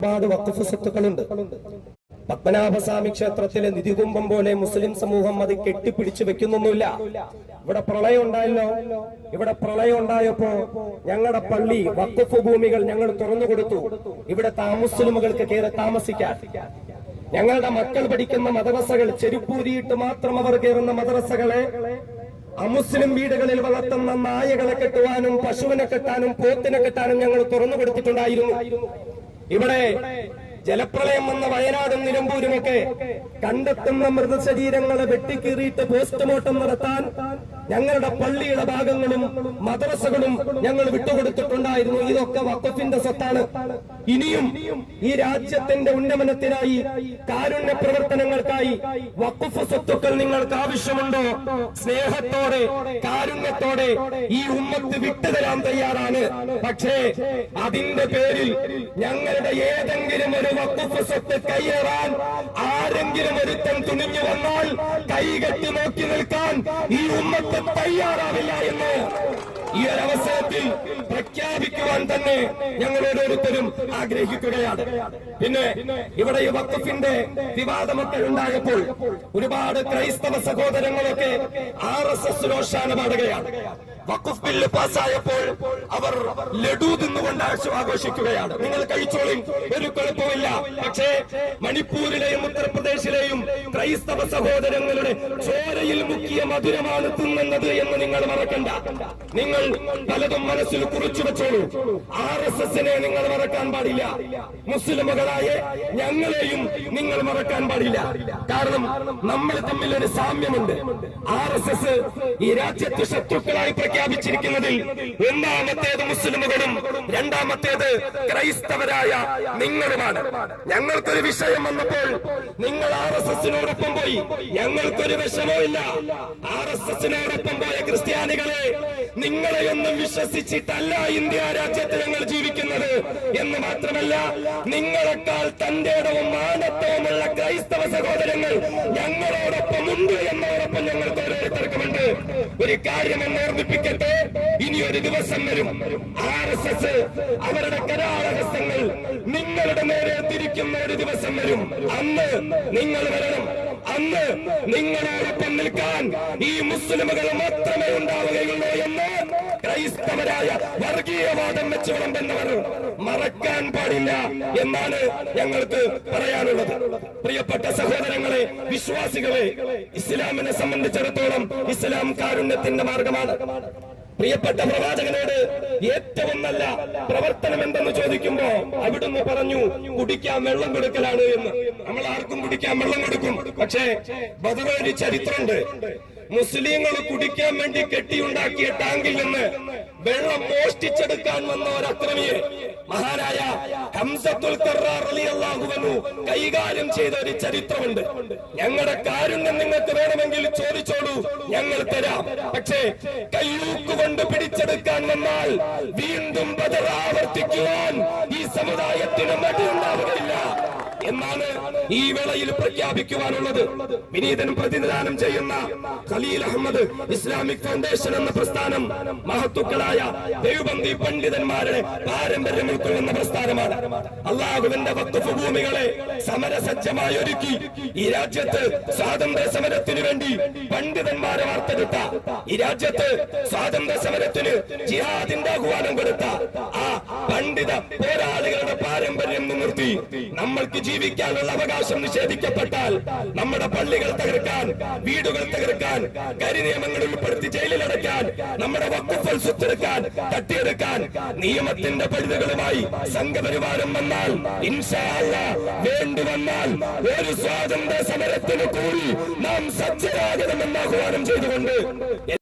ഒരുപാട് വഖഫ് സ്വത്തുക്കളുണ്ട്. പത്മനാഭസ്വാമി ക്ഷേത്രത്തിലെ നിധികുംഭം പോലെ മുസ്ലിം സമൂഹം അത് കെട്ടിപ്പിടിച്ചു വെക്കുന്നൊന്നുമില്ല. ഇവിടെ പ്രളയം ഉണ്ടായല്ലോ. ഇവിടെ പ്രളയം ഉണ്ടായപ്പോ ഞങ്ങളുടെ പള്ളി വഖഫ് ഭൂമികൾ ഞങ്ങൾ തുറന്നു കൊടുത്തു. ഇവിടെ താമസ്ലിമുകൾക്ക് കയറി താമസിക്കാൻ. ഞങ്ങളുടെ മക്കൾ പഠിക്കുന്ന മദ്രസകൾ ചെരുപ്പൂരിയിട്ട് മാത്രം അവർ കയറുന്ന മദ്രസകളെ അമുസ്ലിം വീടുകളിൽ വളർത്തുന്ന നായകളെ കെട്ടുവാനും പശുവിനെ കെട്ടാനും പോത്തിനെ കെട്ടാനും ഞങ്ങൾ തുറന്നു കൊടുത്തിട്ടുണ്ടായിരുന്നു. ഇവിടെ ജലപ്രളയം വന്ന വയനാടും നിലമ്പൂരുമൊക്കെ കണ്ടെത്തുന്ന മൃതശരീരങ്ങളെ വെട്ടിക്കീറിയിട്ട് പോസ്റ്റ്മോർട്ടം നടത്താൻ ഞങ്ങളുടെ പള്ളിയുടെ ഭാഗങ്ങളും മദ്രസകളും ഞങ്ങൾ വിട്ടുകൊടുത്തിട്ടുണ്ടായിരുന്നു. ഇതൊക്കെ വക്കഫിന്റെ സ്വത്താണ്. ഇനിയും ഈ രാജ്യത്തിന്റെ ഉന്നമനത്തിനായി കാരുണ്യ പ്രവർത്തനങ്ങൾക്കായി വക്കുഫ് സ്വത്തുക്കൾ നിങ്ങൾക്ക് ആവശ്യമുണ്ടോ? സ്നേഹത്തോടെ കാരുണ്യത്തോടെ ഈ ഉമ്മത്ത് വിട്ടുതരാൻ തയ്യാറാണ്. പക്ഷേ അതിന്റെ പേരിൽ ഞങ്ങളുടെ ഏതെങ്കിലും ഒരു വക്കുഫ് സ്വത്ത് കയ്യേറാൻ ആരെങ്കിലും ഒരുത്തൻ തുണിഞ്ഞു വന്നാൽ കൈകെട്ടി നോക്കി നിൽക്കാൻ ഈ ഉമ്മത്ത് തയ്യാറാവില്ല എന്ന് ഈ ഒരു അവസരത്തിൽ പ്രഖ്യാപിക്കുവാൻ തന്നെ ഞങ്ങൾ ഓരോരുത്തരും ആഗ്രഹിക്കുകയാണ്. പിന്നെ ഇവിടെ ഈ വക്കഫിന്റെ വിവാദമൊക്കെ ഉണ്ടായപ്പോൾ ഒരുപാട് ക്രൈസ്തവ സഹോദരങ്ങളൊക്കെ ആർ എസ് എസ് രോഷാന പാടുകയാണ് വഖഫ് ബില്ല് പാസ്സായപ്പോൾ അവർ ലഡു തിന്നുകൊണ്ട് ആഘോഷിക്കുകയാണ്. നിങ്ങൾ കഴിച്ചോളിൻ ഒരു കുഴപ്പമില്ല പക്ഷേ മണിപ്പൂരിലെയും ക്രൈസ്തവ സഹോദരങ്ങളുടെ ചോരയിൽ മുക്കിയ മധുരമാണ് തിന്നുന്നത് എന്ന് നിങ്ങൾ മറക്കണ്ട. നിങ്ങൾ പലതും മനസ്സിൽ കുറിച്ചു വെച്ചോളൂ. ആർ എസ് എസിനെ നിങ്ങൾ മറക്കാൻ പാടില്ല. മുസ്ലിമുകളായ ഞങ്ങളെയും നിങ്ങൾ മറക്കാൻ പാടില്ല. കാരണം നമ്മൾ തമ്മിൽ ഒരു സാമ്യമുണ്ട്. ആർ എസ് എസ് ഈ രാജ്യത്ത് ശത്രുക്കളായി പ്രഖ്യാപിച്ചിരിക്കുന്നതിൽ ഒന്നാമത്തേത് മുസ്ലിമുകളും രണ്ടാമത്തേത് ക്രൈസ്തവരായ നിങ്ങളുമാണ്. ഞങ്ങൾക്കൊരു വിഷയം വന്നപ്പോൾ നിങ്ങൾ ആർ എസ് എസിനോടൊപ്പം പോയി. ഞങ്ങൾക്കൊരു വിഷമമില്ല ആർ എസ് എസിനോടൊപ്പം പോയ ക്രിസ്ത്യാനികളെ നിങ്ങളെയൊന്നും വിശ്വസിച്ചിട്ടല്ല ഇന്ത്യ രാജ്യത്ത് ഞങ്ങൾ ജീവിക്കുന്നത്. എന്ന് മാത്രമല്ല നിങ്ങളെക്കാൾ തന്റെ ഇടവും മാനത്വവുമുള്ള ക്രൈസ്തവ സഹോദരങ്ങൾ ഞങ്ങളോടൊപ്പം ഉണ്ട് എന്നോടൊപ്പം ഞങ്ങൾക്ക് ഓരോരുത്തർക്കുമുണ്ട്. ഒരു കാര്യം എന്ന് ഓർമ്മിപ്പിക്കട്ടെ. ഇനി ഒരു ദിവസം വരും. ആർ എസ് എസ് അവരുടെ കരാളഹസ്തങ്ങൾ നിങ്ങളുടെ നേരെ തിരിക്കുന്ന ഒരു ദിവസം വരും. അന്ന് നിങ്ങൾ വരണം. അന്ന് നിങ്ങളോടൊപ്പം നിൽക്കാൻ ഈ മുസ്ലിമുകൾ മാത്രമേ ഉണ്ടാവുകയുള്ളൂ എന്ന് ക്രൈസ്തവരായ വർഗീയവാദം വെച്ച് വിളമ്പുന്നവർ മറക്കാൻ പാടില്ല എന്നാണ് ഞങ്ങൾക്ക് പറയാനുള്ളത്. പ്രിയപ്പെട്ട സഹോദരങ്ങളെ വിശ്വാസികളെ ഇസ്ലാമിനെ സംബന്ധിച്ചിടത്തോളം ഇസ്ലാം കാരുണ്യത്തിന്റെ മാർഗമാണ്. പ്രിയപ്പെട്ട പ്രവാചകനോട് ഏറ്റവും നല്ല പ്രവർത്തനം എന്തെന്ന് ചോദിക്കുമ്പോ അവിടുന്ന് പറഞ്ഞു കുടിക്കാൻ വെള്ളം കൊടുക്കലാണ് എന്ന്. നമ്മൾ ആർക്കും കുടിക്കാൻ വെള്ളം കൊടുക്കും. പക്ഷേ ബദറൊരു ചരിത്രമുണ്ട്. മുസ്ലിങ്ങൾ കുടിക്കാൻ വേണ്ടി കെട്ടിയുണ്ടാക്കിയ ടാങ്കിൽ നിന്ന് വെള്ളം മോഷ്ടിച്ചെടുക്കാൻ വന്ന ഒരു അക്രമിയെ മഹാനായ ഹംസത്തുൽ റളിയല്ലാഹുവൻഹു കൈകാര്യം ചെയ്ത ഒരു ചരിത്രമുണ്ട്. ഞങ്ങളുടെ കാരുണ്യം നിങ്ങൾക്ക് വേണമെങ്കിൽ ചോദിച്ചോളൂ. ഞങ്ങൾ തരാം. പക്ഷേ കയ്യൂക്ക് കൊണ്ട് പിടിച്ചെടുക്കാൻ വന്നാൽ വീണ്ടും ബദർ ആവർത്തിക്കുവാൻ ഈ സമുദായത്തിന് മടിയുണ്ടാവുകയില്ല എന്നാണ് ഈ വേളയിൽ പ്രഖ്യാപിക്കുവാനുള്ളത്. വിനീതനും പ്രതിനിധാനം ചെയ്യുന്ന ഖലീൽ അഹമ്മദ് ഇസ്ലാമിക് ഫൗണ്ടേഷൻ എന്ന പ്രസ്ഥാനം മഹത്തുക്കളായ ദൈവബന്ധി പണ്ഡിതന്മാരുടെ പാരമ്പര്യം ഉൾക്കൊള്ളുന്ന പ്രസ്ഥാനമാണ്. അള്ളാഹുവിന്റെ വക്കുഫ് ഭൂമികളെ സമരസജ്ജമായി ഒരുക്കി ഈ രാജ്യത്ത് സ്വാതന്ത്ര്യ സമരത്തിനു വേണ്ടി പണ്ഡിതന്മാരെ വാർത്തെടുത്ത ഈ രാജ്യത്ത് സ്വാതന്ത്ര്യ സമരത്തിന് ജിഹാദിന്റെ ആഹ്വാനം കൊടുത്ത ആ പണ്ഡിത പോരാളികളുടെ പാരമ്പര്യം നിർത്തി നമ്മൾക്ക് ജീവിക്കാനുള്ള അവകാശം നിഷേധിക്കപ്പെട്ടാൽ നമ്മുടെ പള്ളികൾ തകർക്കാൻ വീടുകൾ തകർക്കാൻ കരിനിയമങ്ങൾ ഉൾപ്പെടുത്തി ജയിലിലടയ്ക്കാൻ നമ്മുടെ വക്കുഫൽ സ്വത്തെടുക്കാൻ തട്ടിയെടുക്കാൻ നിയമത്തിന്റെ പരിധികളുമായി സംഘപരിവാരം വന്നാൽ ഇൻഷാ അല്ലാ വേണ്ടി വന്നാൽ ഒരു സ്വാതന്ത്ര്യ സമരത്തിന് കൂടി നാം സജ്ജരാകണമെന്ന് ആഹ്വാനം ചെയ്തുകൊണ്ട്